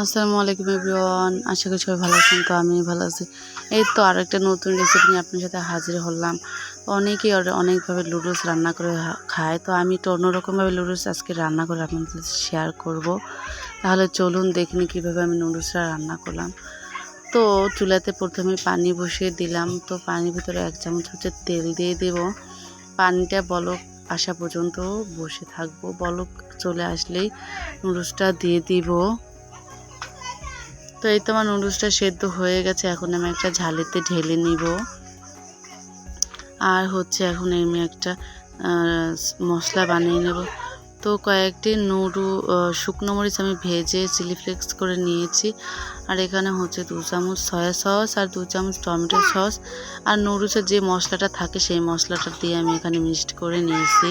আসসালামু আলাইকুম এভরিওয়ান। আশা করি সবাই ভালো আছেন, তো আমি ভালো আছি। এই তো আর একটা নতুন রেসিপি নিয়ে আপনার সাথে হাজির হলাম। অনেকেই অনেকভাবে লুডলস রান্না করে খায়, তো আমি একটু অন্যরকমভাবে লুডলস আজকে রান্না করে আপনাদের শেয়ার করব। তাহলে চলুন দেখিনি কীভাবে আমি নুডলসটা রান্না করলাম। তো চুলাতে প্রথমে পানি বসিয়ে দিলাম, তো পানির ভিতরে এক চামচ হচ্ছে তেল দিয়ে দেব। পানিটা বলক আসা পর্যন্ত বসে থাকব। বলক চলে আসলেই নুডলসটা দিয়ে দিব। তো এই তো আমার নুডলসটা সেদ্ধ হয়ে গেছে, এখন আমি একটা ঝালেতে ঢেলে নিব। আর হচ্ছে এখন আমি একটা মশলা বানিয়ে নেব। তো কয়েকটি নুডু শুকনো মরিচ আমি ভেজে চিলি ফ্লেক্স করে নিয়েছি। আর এখানে হচ্ছে দু চামচ সয়া সস আর দু চামচ টমেটো সস। আর নুডলসের যে মশলাটা থাকে, সেই মশলাটা দিয়ে আমি এখানে মিক্সড করে নিয়েছি।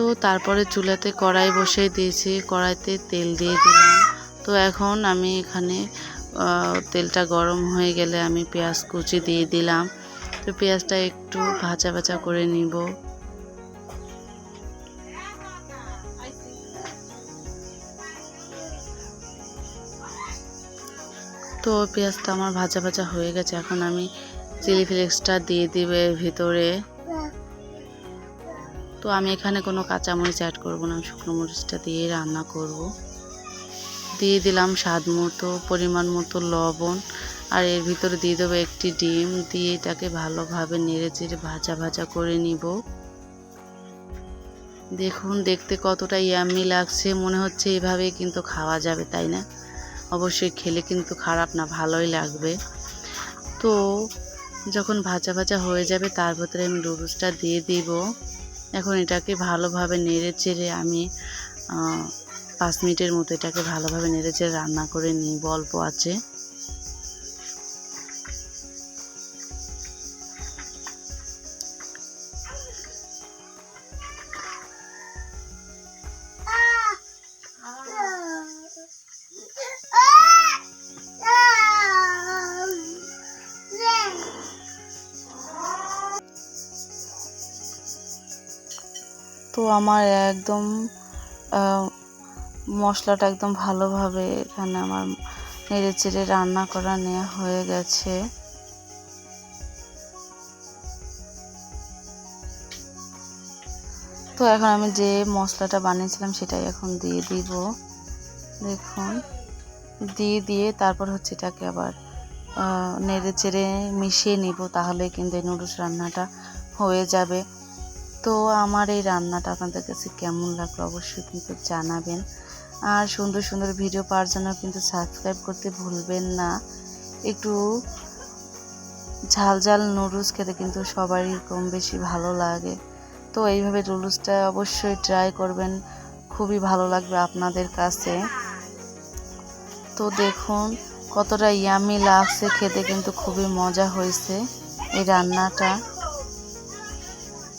তো তারপরে চুলাতে কড়াই বসিয়ে দিয়েছি, কড়াইতে তেল দিয়ে দিলাম। তো এখন আমি এখানে তেলটা গরম হয়ে গেলে আমি পেঁয়াজ কুচি দিয়ে দিলাম। তো পেঁয়াজটা একটু ভাজা ভাজা করে নিব। তো পেঁয়াজটা আমার ভাজা ভাজা হয়ে গেছে, এখন আমি চিলি ফ্লেক্সটা দিয়ে দিব ভিতরে। তো আমি এখানে কোনো কাঁচামরিচ অ্যাড করব না, শুকনো মরিচটা দিয়ে রান্না করব। দিয়ে দিলাম স্বাদ মতো, পরিমাণ মতো লবণ, আর এর ভিতরে দিয়ে দেবো একটি ডিম। দিয়ে এটাকে ভালোভাবে নেড়ে চেড়ে ভাজা ভাজা করে নিব। দেখুন, দেখতে কতটা ইয়াম্মি লাগছে। মনে হচ্ছে এভাবেই কিন্তু খাওয়া যাবে, তাই না? অবশ্যই খেলে কিন্তু খারাপ না, ভালোই লাগবে। তো যখন ভাজা ভাজা হয়ে যাবে, তার ভিতরে আমি লুডুসটা দিয়ে দিব। এখন এটাকে ভালোভাবে নেড়ে চেড়ে আমি পাঁচ মিনিটের মতো এটাকে ভালোভাবে নেড়ে চেড়ে রান্না করে নিই অল্প আছে। তো আমার একদম মশলাটা একদম ভালোভাবে এখানে আমার নেড়ে চেড়ে রান্না করা নেওয়া হয়ে গেছে। তো এখন আমি যে মশলাটা বানিয়েছিলাম সেটাই এখন দিয়ে দিব। দেখুন, দিয়ে দিয়ে তারপর হচ্ছে এটাকে আবার নেড়ে চেড়ে মিশিয়ে নিব তাহলে কিন্তু এই নুডলস রান্নাটা হয়ে যাবে। তো আমার এই রান্নাটা আপনাদের কাছে কেমন লাগল অবশ্যই কিন্তু জানাবেন। আর সুন্দর সুন্দর ভিডিও পাওয়ার জন্য কিন্তু সাবস্ক্রাইব করতে ভুলবেন না। একটু ঝাল ঝাল নুডলস খেতে কিন্তু সবারই কম বেশি ভালো লাগে। তো এইভাবে নুডলসটা অবশ্যই ট্রাই করবেন, খুবই ভালো লাগবে আপনাদের কাছে। তো দেখুন, কতটা ইয়ামি লাগছে, খেতে কিন্তু খুবই মজা হয়েছে এই রান্নাটা।